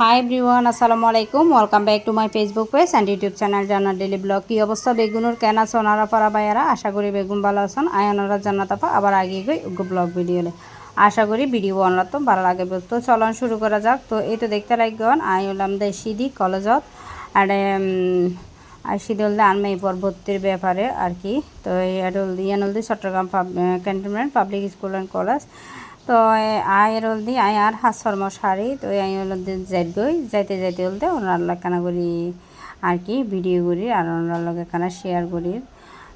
High everyone আসসালামু আলাইকুম। Welcome back to my Facebook page and YouTube channel জানার daily blog কী অবস্থা বেগুনের কেন আছে ওনারা পারা বাইরা আশা করি বেগুন ভালো আছেন। আয় ওনারা জান্নাত আপা, আবার আগে গই ব্লগ ভিডিওলে আশা করি ভিডিও ওনারা তো ভালো লাগে। তো চলন শুরু করা যাক। তো এই তো দেখতে লাগবেন, আই হলাম দে সিদি কলেজত। আর আর সিদি হলদে আনমে পরবর্তীর ব্যাপারে আর কি। তো এটা ইয়ান হলদি Chattogram cantonment public school and college তো আই এর হলদি আই আর হাসরম শাড়ি তো আই হলদি যাইত গই, যাইতে যাইতে হলদে ওনার লাগানা করি আর কি ভিডিও করি আর ওনার লগে এখানে শেয়ার করি।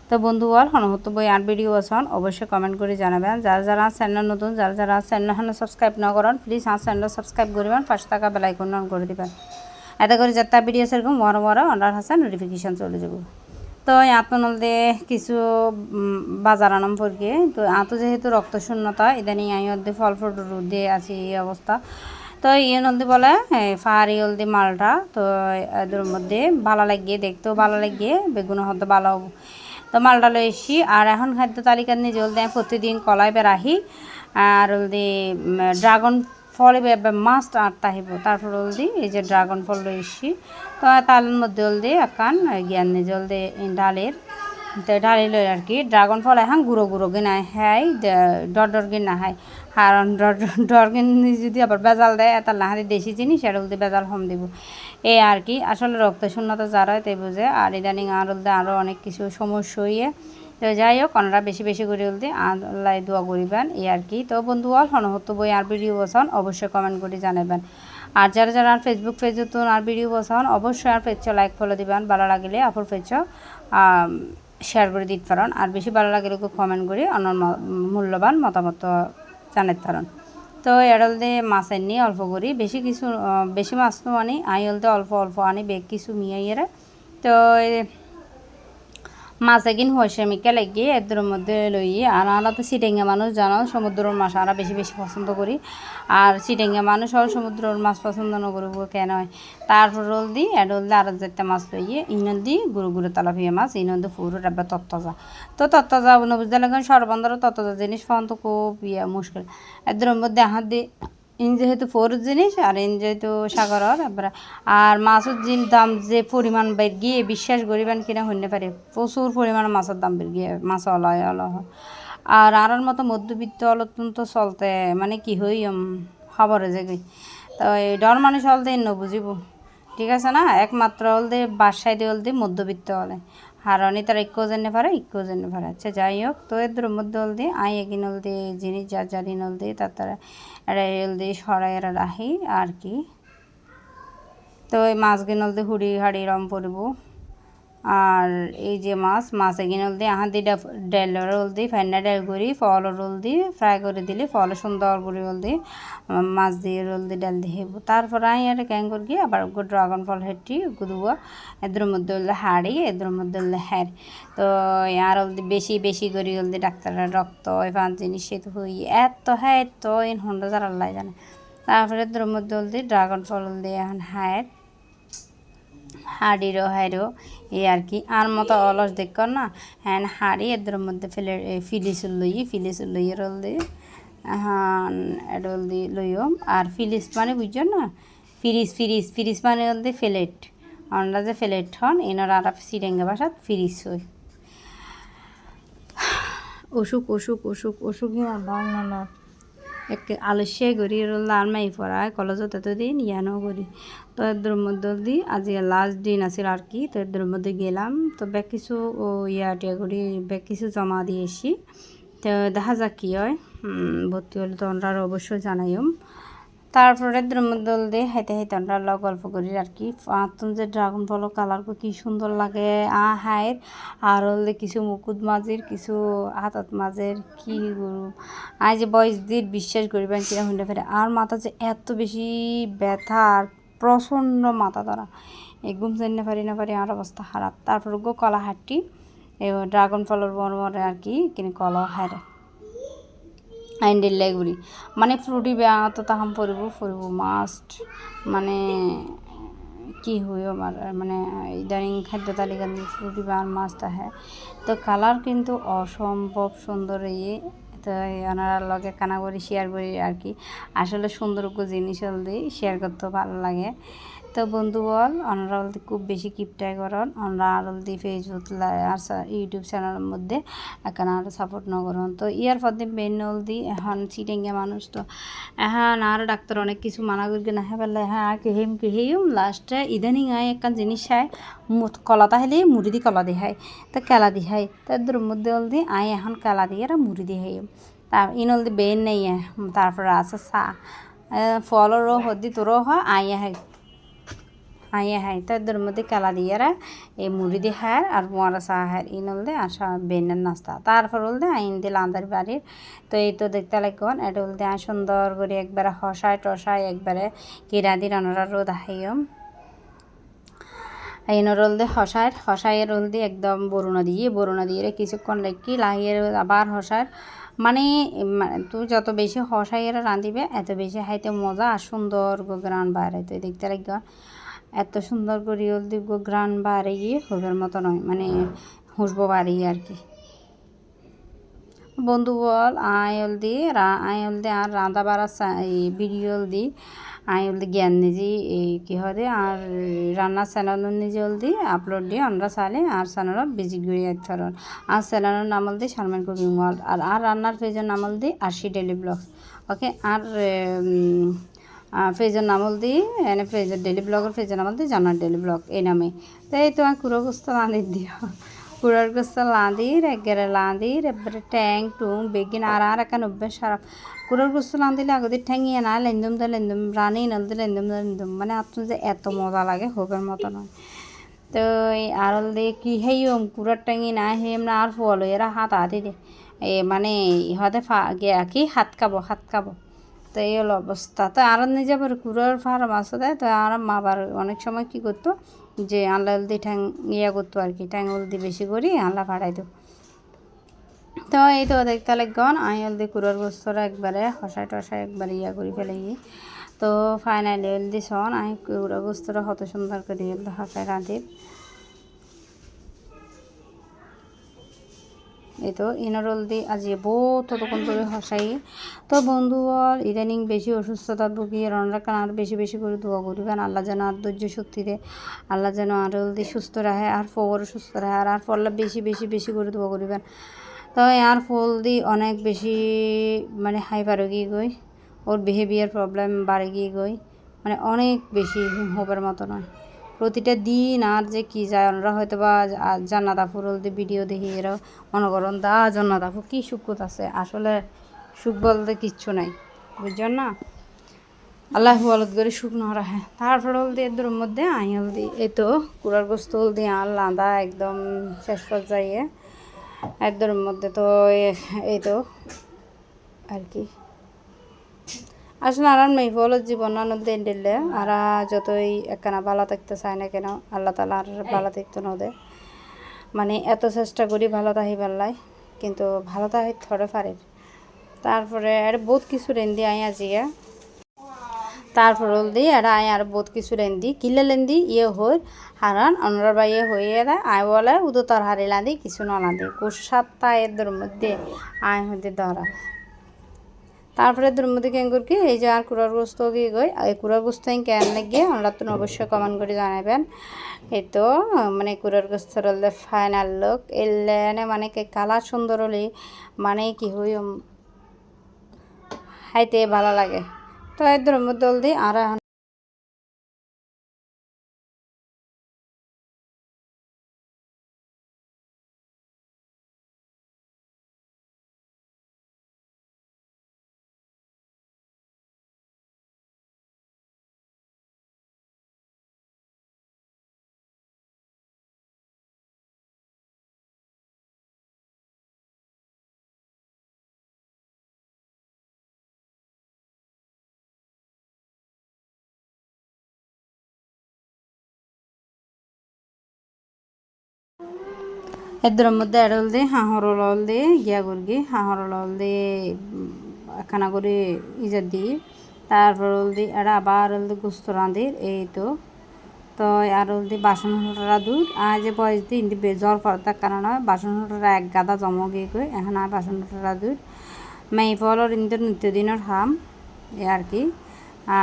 তো বন্ধু বল হনহত বই আর ভিডিও আছেন, অবশ্যই কমেন্ট করে জানাবেন। যারা যারা চ্যানেল নতুন, যারা যারা চ্যানেল সাবস্ক্রাইব না করেন প্লিজ আমার চ্যানেল সাবস্ক্রাইব করবেন পাঁচ টাকা বেলাইকন অন করে দিবেন। এতে করে যাত্রা ভিডিও সেরকম বড় বড় অর্ডার হাসা নোটিফিকেশন চলে যাব। তো আতনলদে কিছু বাজার আনাম পড়কে তো আত যেহেতু রক্ত শূন্যতা, ইদানিং আই অর্ধে ফল ফ্রুট রোদে আছি এই অবস্থা তো ইয়ে নদী বলে ফাহারি হলদি মালটা তো এদের মধ্যে ভালো লাগিয়ে দেখতেও ভালো লাগিয়ে বেগুন হতে ভালো তো মালটা লই এসি আর এখন খাদ্য তালিকার নিজে হলদি আমি প্রতিদিন কলাই বেড়াহি আর হলদি ড্রাগন ফল মাস্ট আটটা আহিব। তারপর হলদি এই যে ড্রাগন ফল লই এসি তো তার মধ্যে হলদি একান জ্ঞান নিজে হলদি ডালের। ডালি লই আর কি, ড্রাগন ফল এখন গুঁড়ো গুঁড়ো গিনা হাই ডর ডর গিনা হাই কারণ ডর ডর গিন যদি আবার বেজাল দেয় এটা লাহারি দেশি জিনিস সেটা হলদি বেজাল হম দিব। এই আর কি, আসলে রক্ত শূন্যতা যারা হয় তাই বুঝে। আর ইদানিং আর হলদি আরও অনেক কিছু সমস্যা হইয়ে। তো যাই হোক ওনারা বেশি বেশি করে হলদি আল্লাহ দোয়া করিবেন এই আর কি। তো বন্ধু অল হনহত্য বই আর ভিডিও বসান অবশ্যই কমেন্ট করে জানাবেন। আর যারা যারা আর ফেসবুক পেজ নতুন আর ভিডিও বসান অবশ্যই আর পেজ লাইক ফলো দিবেন। ভালো লাগলে আপুর পেজ শেয়ার করে দিতে পারেন। আর বেশি ভালো লাগলে কমেন্ট করে অন্য মূল্যবান মতামত জানাতে পারেন। তো এড়ালতে মাছ এনে অল্প করি। বেশি কিছু বেশি মাছ তো আনি, আই হলতে অল্প অল্প আনি বেগ কিছু মিয়াইয়েরা তো মাছ একদিন হয়েছে লাগিয়ে এদের মধ্যে লই আর আমরা তো সিটেঙ্গা মানুষ জানো, সমুদ্রের মাছ আমরা বেশি বেশি পছন্দ করি। আর সিটেঙ্গা মানুষ হল সমুদ্রের মাছ পছন্দ না করব কেন? হয় তারপর রোল দি এডল দি আর যেতে মাছ লইয়ে ইনন দি গুরু গুরু তালাপিয়া মাছ, ইনন দি পুরো ডাব্বা তত্তাজা তো তত্তাজা বুঝতে লাগেন সর্বন্দর তত্তাজা জিনিস পাওয়া তো খুব ইয়ে মুশকিল। এদের মধ্যে হাত দি ইন যেহেতু ফোর জিনিস আর ইন যেহেতু সাগরের আর মাছের যে দাম যে পরিমাণ বেড় গিয়ে বিশ্বাস করিবেন কিনা হইতে পারে। প্রচুর পরিমাণে মাছের দাম বেড় গিয়ে মাছ অলয় অলহ আর আরার মতো মধ্যবিত্ত অত্যন্ত চলতে মানে কি হই খবরে যে গই। তো এই ডর মানুষ হলদে ন বুঝিব ঠিক আছে না? একমাত্র হলদে বাসায় দিয়ে হলদে মধ্যবিত্ত হলে। হারণি তারা ইক্কো জেনে ভাড়া ইক্কো জেনে ভাড়া আচ্ছা যাই হোক, তো এদের মধ্যে আই এগিন দিয়ে জিনিস যার জারিন দিয়ে, তার তারা এটা দিয়ে সরাই, এরা রাহি, আর কি। তো এই দিয়ে হুড়ি, হাড়ি রম পরিব। আর এই যে মাছ মাছ এগিন হলদি আহা দি ডেলের হলদি ফেন্না ডেল করি, ফলের হলদি, ফ্রাই করে দিলে ফল সুন্দর করে হলদি মাছ দিয়ে হলদি, ডাল দিয়ে তারপর আই আর ক্যাং করি আবার ড্রাগন ফল হেঁটি গুদুয়া, এদের মধ্যে হলে হাড়ি, এদের মধ্যে হলে হ্যার তো আর হলদি বেশি বেশি করে হলদি ডাক্তাররা রক্ত এফান জিনিস সে তো হই, এত হ্যাঁ তো ইন হন্ডা যার জানে। তারপরে এদের মধ্যে হলদি ড্রাগন ফল হলদি এখন হ্যার হাড়িরও হাড়িও এই আর কি। আর মতো অলস দেখ না হ্যাঁ হাড়ি এদের মধ্যে ফেলে ফিলিস লই ফিলিস লই রোল দি হ্যাঁ এডল দি লইও। আর ফিলিস মানে বুঝছ না ফিরিস ফিরিস ফিরিস মানে হল দি ফেলেট। আমরা যে ফেলেট হন, এনার আর সিরেঙ্গা ভাষাত ফিরিস হই। অসুখ অসুখ অসুখ না এক আলস্যাই করি রোল আর মাই পড়ায়, কলেজত এতদিন ইয়ানো করি। তো এদের মধ্যে দি আজি লাস্ট দিন আছিল আর কি, তো এদের মধ্যে গেলাম। তো ব্যাগ কিছু ইয়া টিয়া করি ব্যাগ কিছু জমা দিয়েছি। তো দেখা যাক কী হয়। ভর্তি হলে তো আমরা অবশ্যই জানাইম। তারপরে এদের মধ্যে দিয়ে হাইতে হাইতে আমরা গল্প করি আর কি। আতন যে ড্রাগন ফল কালার কি সুন্দর লাগে, আ হায়ের আর হলে কিছু মুকুট মাঝের, কিছু হাতত মাঝের, কি করু আই যে বয়স দিয়ে বিশ্বাস করিবেন কিনা হইলে ফেরে, আর মাথা যে এত বেশি ব্যথা আর প্রচণ্ড মাথা ধরা। এই ঘুম চাইনে পারি, না পারি আর অবস্থা খারাপ। তারপর গো কলা হাঁটি এই ড্রাগন ফলের বড় আর কি, কিনে কলা হারে আইন্ডিল লাইগুড়ি মানে ফ্রুটি তো তাহাম পরিব ফুরিব মাস্ট মানে কি হইও আমার মানে ইদানিং খাদ্য তালিকা ফ্রুটি বেয়ার মাছ আহে। তো কালার কিন্তু অসম্ভব সুন্দর ইয়ে তো ওনারা লগে কানা করি শেয়ার করি আর কি। আসলে সুন্দর জিনিস হলদি শেয়ার করতে ভালো লাগে। তো বন্ধু বল ওনারা হলদি খুব বেশি কিপটাই করন। ওনারা আর হলদি ফেসবুক আর ইউটিউব চ্যানেলের মধ্যে এখানে আর সাপোর্ট ন করন। তো ইয়ার পর মেন হলদি এখন চিটেঙ্গে মানুষ তো। এখন আর ডাক্তার অনেক কিছু মানা করি না। হ্যাঁ বললে হ্যাঁ কেহিম কেহিম লাস্টে ইদানিং আয় একটা জিনিস খায় কলা তাহলে মুড়ি দি কলা দিহাই তো কেলা দিহাই তাদের মধ্যে হলদি আয় এখন কেলা দিয়ে আর মুড়ি দিহাই তার ইন হলদি বেন নেই তারপরে আছে চা। ফলরও হদ্দি তোরও হয় আয় হয়। আইয়া হাই তাদের মধ্যে কালা দিয়ারা এই মুড়ি দিয়ে হার আর মোয়ারা চা হার ইন হলদে আর বেনের নাস্তা। তারপর হলদে আইন দিল আন্দার বাড়ির। তো এই তো দেখতে লাগন এটা হলদে আয় সুন্দর করে একবারে হসায় টসায় একবারে কিরা দি রান্নার রোদ হাইম আইন রোল দিয়ে হসায় হসায়ের রোল দিয়ে একদম বরুণা দিয়ে বরুণা দিয়ে কিছুক্ষণ লেখি লাহিয়ে আবার হসায়। মানে তুই যত বেশি হসাইয়েরা রাঁধিবে, এত বেশি হাইতে মজা আর সুন্দর গ্রান বাইরে। তুই দেখতে লাগবে এত সুন্দর করে হলদি গ্রান গিয়ে হবের মতো নয় মানে হুসবো বাড়ি আর কি। বন্ধু বল, আয় হলদি আয় হলদি আর রাঁধা বাড়া এই ভিডিও হলদি আয় হলদি জ্ঞান নিজে এই কী হবে আর রান্নার চ্যানেল নিজে হলদি আপলোড দিয়ে আমরা চালে, আর চ্যানেল ভিজিট করি এক ধরন। আর চ্যানেলের নাম হলদি সালমান কুকিং ওয়ার্ল্ড আর আর রান্নার পেজের নাম হলদি আশি ডেলি ব্লগস ওকে আর ফেজের নাম দি এনে ফেজের ডেলি ব্লগের ফেজের নাম দি জানার ডেলি ব্লগ এই নামে। তো এই তোমার কুড়ো গোস্ত লাঁদি দিও। কুড়োর গোস্ত লাঁদির একবারে লাঁদির এবারে ট্যাং টুং, বেগিন আর আর একান অভ্যাস সারা কুড়োর গোস্ত লাঁদিলে আগদের ঠ্যাঙিয়ে না লেন্দুম দে লেন্দুম রানি নলদে লেন্দুম দে লেন্দুম মানে আপনার যে এত মজা লাগে হোকের মতো নয়। তো এই আরল দিয়ে কি হেইম কুড়ার ট্যাঙি না হেম না আর ফল এরা হাত হাতে দে। এ মানে ইহতে কি হাত খাব হাত খাব তো এই হলো অবস্থা। তো আর নিজে আবার কুড়ার ফার্ম আছে দেয় তো? আর মা আবার অনেক সময় কী করতো? যে আল্লাহ হলদি ঠ্যাং ইয়া করতো আর কি, ঠ্যাং হলদি বেশি করি আল্লাহ ফাড়াইতো তো এই তো দেখতে লাগন আই হলদি কুড়ার গোস্তরা একবারে হসাই টসাই একবারে ইয়া করি ফেলে গিয়ে তো ফাইনালি হলদি সন আই কুড়া গোস্তরা হত সুন্দর করে হসাই রাঁধির এই তো ইনারল দি আজি বহুত ততক্ষণ ধরে হসাই। তো বন্ধু বল ইদানিং বেশি অসুস্থতা ভুগি রনরা কান আর বেশি বেশি করে দোয়া করিবেন আল্লাহ যেন আর ধৈর্য শক্তি দেয় আল্লাহ যেন আর দি সুস্থ রাখে আর ফর সুস্থ রাখে আর আর ফলটা বেশি বেশি বেশি করে দোয়া করিবেন তো আর ফল দি অনেক বেশি মানে হাই হাইপার গিয়ে গই, ওর বিহেভিয়ার প্রবলেম বাড়ে গিয়ে গই মানে অনেক বেশি হবার মতো নয়। প্রতিটা দিন আর যে কি যায় ওনারা হয়তো বা জান্নাত আফুর হলদি ভিডিও দেখি এরা মনে করেন, দা, জান্নাত আফু, কী সুখত আছে? আসলে সুখ বলতে কিচ্ছু নাই, বুঝছেন না? আল্লাহ বলত করে সুখ ন রাখে তারপর হলদি এদের মধ্যে আই হলদি এই তো কুড়ার গোস্ত হলদি আর লাঁদা একদম শেষ পর্যায়ে এদের মধ্যে তো এই তো, আর কি। আসলে আর মেয়ে হলো জীবন আনন্দ দিলে আর যতই একখানা ভালো থাকতে চায় না কেন আল্লাহ তালা আর ভালো থাকতে নদে মানে এত চেষ্টা করি ভালো তাহি পাল্লাই কিন্তু ভালো তাহি থরে পারে তারপরে আর বহুত কিছু রেন্দি আই আজিয়া তারপর দি আর আয় আর বহুত কিছু রেন্দি কিলে লেন্দি ইয়ে হই হারান অনরা বাইয়ে হয়ে দেয় আয় বলে উদো তর হারি লাদি কিছু নলাদি কুশ সাতটা এদের মধ্যে আয় হতে ধরা। তারপরে দুর্মতি করি এই যে আর কুড়ার গোস্ত গিয়ে গই এই কুড়ার গোস্ত কেন লাগিয়ে আমরা তো অবশ্যই কমেন্ট করে জানাবেন। এই তো মানে কুড়ার গোস্ত হলে ফাইনাল লোক এলেনে মানে কে কালা সুন্দর হলে মানে কি হই হাইতে ভালো লাগে। তো এর মধ্যে দিই আর এদের মধ্যে এডল দিয়ে হাঁহর লল দিয়ে গিয়া করগি হাঁহর লল দিয়ে একখানা করে ইজার দিই তারপর হল দি এটা আবার হল দি গুস্ত রাঁধির এই তো। তো আর হল দি বাসন হটরা দুধ, আর যে বয়স দিই ইন্দি জ্বর পড়ার কারণে বাসন হটরা এক গাদা জমা গিয়ে গই এখন আর বাসন হটরা দুধ। মেই ফলর ইন্দুর নিত্যদিনের হাম এ আর কি।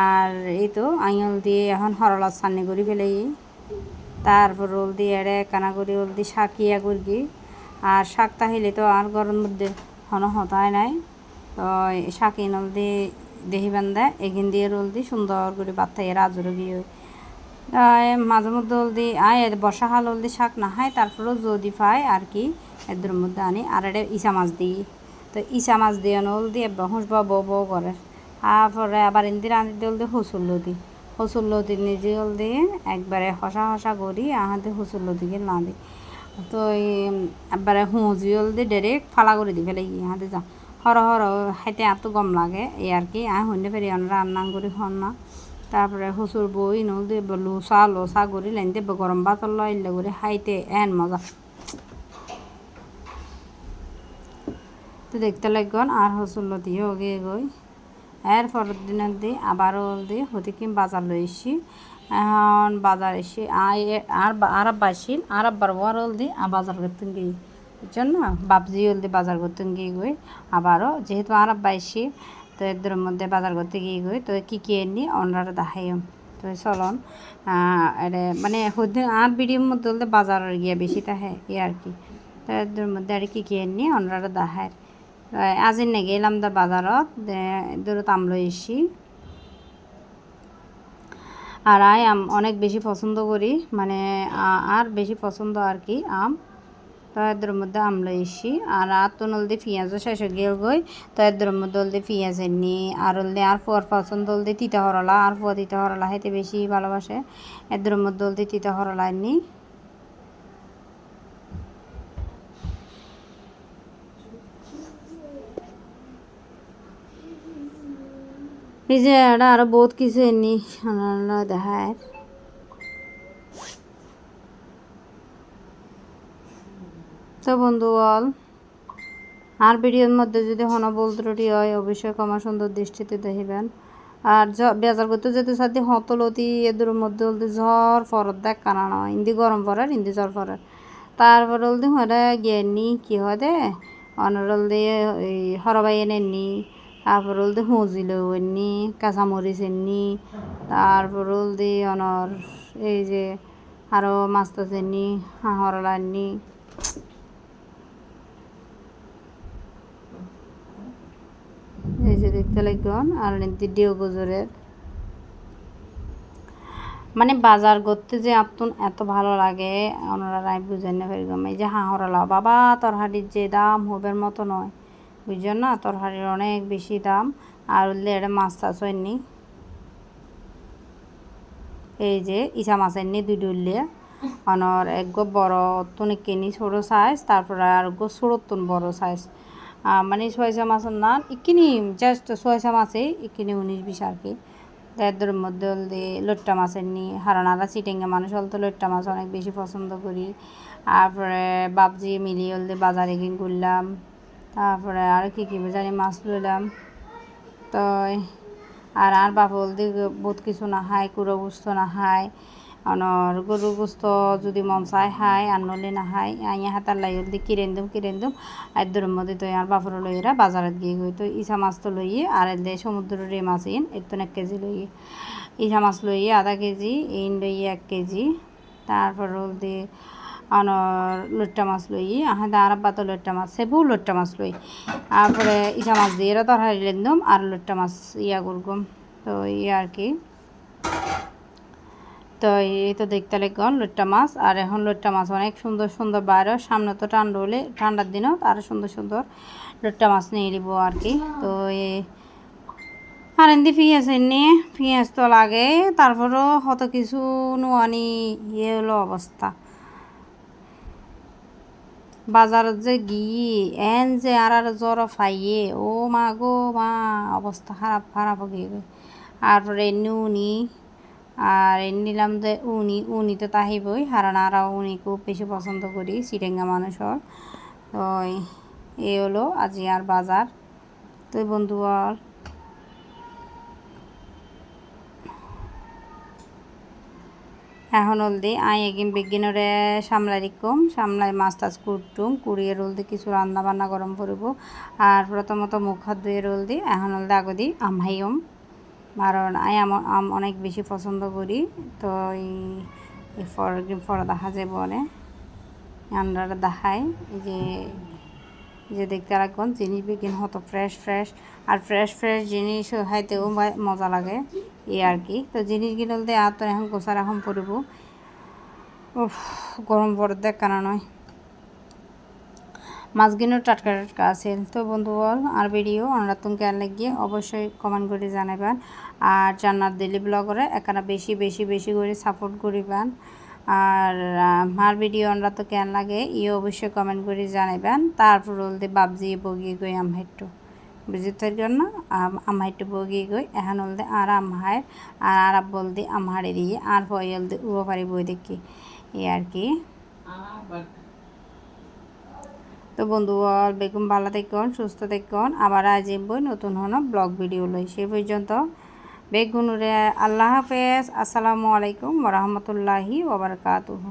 আর এই তো, আঙুল দিয়ে এখন হরলা সান্নি করি ফেলেই তারপর রোল দিয়ে এড়ে কানা করি রোল দিয়ে শাক ইয়া করি আর শাক তাহিলে তো আর গরম মধ্যে হন হতায় নাই। তো শাক ইনল দিয়ে দেহি বান্ধা এগিন দিয়ে রোল দিয়ে সুন্দর করে বাত্তাই রাজুর গিয়ে মাঝে মধ্যে হলদি, আয় বর্ষাকাল হলদি শাক না হয়, তারপরেও যদি পায় আর কি, এদের মধ্যে আনি। আর এটা ইসা মাছ দিই তো ইসা মাছ দিয়ে হলদি এবার হুঁসবা বউ বউ করে। তারপরে আবার ইন্দির আনি দিয়ে হলদি হুসুল লদি হুসুল লদি নিজে হলদি একবারে হসা হসা করি, আহাতে হুসুল লদিকে না দিই। তো একবারে হুঁজি হলদি ডাইরেক্ট ফালা করে দি ফেলে ইহাতে যা। হর হর হাইতে এত গম লাগে এই আর কি আয় হইতে পারি রান্না করি হন না। তারপরে হসুর বই নল দিয়ে লুসা লোসা করি লাইন দিয়ে গরম ভাত লইলে করে খাইতে এন মজা। তো দেখতে লাগন আর হসুর দিয়ে ওগে গই। এর পরের দিনের দিয়ে আবারও দিয়ে হতে কি বাজার লই এসি। এখন বাজার এসে আর আর বাসিল আর আব্বার বর দি বাজার করতে গিয়ে। না বাপজি হলদি বাজার করতে গিয়ে গই। আবারও যেহেতু আর এসে তো এদের মধ্যে বাজার করতে গিয়ে গই। তো কী কী এনি অনরা দেখাই। তো চলন এটা মানে হদিন আর বিডির মধ্যে বলতে বাজার গিয়ে বেশি তাহে এ আর কি। তো এদের মধ্যে আর কী কী এনি অনরা দেখায়। আজির নে গেলাম দা বাজারত দূরত আমলো এসি। আর আই আম অনেক বেশি পছন্দ করি মানে আর বেশি পছন্দ আর কি আম। তো এদের মধ্যে আমলা ইসি আর আর তো নলদি পেঁয়াজও শেষ গেল গই, তো এদের মধ্যে হলদি পেঁয়াজ এনি আর হলদি আর ফুয়ার পছন্দ হলদি তিতা হরলা, আর ফুয়া তিতা হরলা হেতে বেশি ভালোবাসে। এদের মধ্যে হলদি তিতা হরলা এনি এই যে এটা আরও বহুত কিছু এনি দেখায়। তো বন্ধু বন্ধুগণ আর ভিডিওর মধ্যে যদি হন বল ত্রুটি হয়, অবশ্যই কমা সুন্দর দৃষ্টিতে দেখিবেন। আর বেজার করতে যেতে সাথে হতলতি এদের মধ্যে হলদি ঝড় ফরত দেখ নয়, ইন্দি গরম পড়ার ইন্দি জ্বর পড়ার তারপর হলদি হরে গিয়ে কি হয় দে? অনর হলদি এই হরবাই এনেননি তারপর হলদি হুঁজিল এননি কাঁচামরিচ এননি তারপর হলদি অনর এই যে আরও মাছ টাছ এননি হাঁহরলা এননি এই যে দেখতে লাগবেন আর ডিও গজরের। মানে বাজার করতে যে আপন এত ভালো লাগে ওনারা রাই বুঝেন না এই যে হাঁহরালা বাবা তরহারির যে দাম, হবের মতো নয়। বুঝছেন না? তরহারির অনেক বেশি দাম। আর এটা মাছ টাছ হয়নি। এই যে ইসা মাছ এনে দুই ডুললে অনর এক গো বড় তনিক কিনি ছোটো সাইজ তারপরে আর গো ছোটতন বড় সাইজ মানে ছয়শো মাছের নান ইকিনি জাস্ট ছয়শো মাছে ইকিনি উনিশ বিশ আর কি। এদের মধ্যে হলদি লোট্টা মাছের নি হারানারা চিটেঙ্গা মানুষ হলতো লোট্টা মাছ অনেক বেশি পছন্দ করি। তারপরে বাবজি মিলিয়ে হলদি বাজারে গিয়ে ঘুরলাম তারপরে আর কি কী জানি মাছ লইলাম তো আর আর বাপ হলদি বহুত কিছু না খায়, কুড়ো বুঝতো না খায়। অনর গরু গোস্ত যদি মন চাই হাই আর নলে না হাই আইয়া হাতার লাই দি কিরেন দিম কিরেন দিম। আর দূরের মধ্যে তো আর বাপর লইরা বাজারত গিয়ে গই তো ইসা মাছ তো লইয়ে, আর দে সমুদ্রের রে মাছ ইন এর এক কেজি লইয়ে। ইসা মাছ লইয়ে আধা কেজি, ইন লইয়ে এক কেজি। তারপর দিয়ে আনর লোট্টা মাছ লই আহাদা আর আব্বা তো লোট্টা মাছ, সেবু লোট্টা মাছ লই। তারপরে ইসা মাছ দিয়ে তরকারি লেনদম আর লোট্টা মাছ ইয়া করগম। তো ইয়ে আর কি। তো এই তো দেখতে লাগন লোট্টা মাছ। আর এখন লোট্টা মাছ অনেক সুন্দর সুন্দর বাইরে সামনে তো ঠান্ডা হলে ঠান্ডার দিনও আরও সুন্দর সুন্দর লোট্টা মাছ নিয়ে নিব আর কি। তো এই আর এমনি পেঁয়াজ এনে পেঁয়াজ তো লাগে, তারপরও হত কিছু নোয়ানি ইয়ে হলো অবস্থা। বাজারত যে গিয়ে এন যে আর আর জ্বর ফাইয়ে, ও মা গো মা, অবস্থা খারাপ খারাপ গিয়ে আর তারপরে নুনি আর নিলাম যে উনি উনি তো তাহিবই হারান আর উনি খুব বেশি পছন্দ করি চিটেঙ্গা মানুষের। তো এই হলো আজি আর বাজার। তো বন্ধু আর এখন হলদি, আই এগিন বিজ্ঞানরে সামলাই দিকম সামলাই মাছ টাছ কুটুম কুড়িয়ে রোল দি কিছু রান্না বান্না গরম করব। আর প্রথমত মুখ হাত ধুয়ে রোল দি এখন হলদি আগদি আমহাইম কারণ আই আম অনেক বেশি পছন্দ করি, তো এই ফর ফর দেখা যায় বলে। আমরা দেখাই যে যে দেখতে রাখুন জিনিস বিকিন হতো ফ্রেশ ফ্রেশ আর ফ্রেশ ফ্রেশ জিনিস খাইতেও মজা লাগে, এই আর কি। তো জিনিসগুলো দিয়ে আর তো এখন গোসার এখন পড়ব উফ, গরম পড়ে দেখ কেন নয়। মাছগুলো টাটকা টাটকা আছে। তো বন্ধু বল, আর ভিডিও আমরা তুমি কেন লাগিয়ে অবশ্যই কমেন্ট করে জানাবেন। আর জান্নার দিলি ব্লগরে এখানে বেশি বেশি বেশি করে সাপোর্ট করিবেন। আর আমার ভিডিও আমরা তো কেন লাগে ই অবশ্যই কমেন্ট করে জানাবেন তারপর বলতে বাবজি বগিয়ে গই আমার একটু বুঝতে জন্য আমার একটু বগিয়ে গই, এখন বলতে আর আমার আর আর বলতে আমার দিয়ে আর বই বলতে উবো পারি বই দেখি, এই আর কি। তো বন্ধু বল বেগুন ভালো দেখুন সুস্থ দেখুন আবার আজ বই নতুন হন, ব্লগ ভিডিও লই। সে পর্যন্ত বেগুনুরে আল্লাহ হাফেজ। আসসালামু আলাইকুম রহমতুল্লাহি ওবরকাতুহ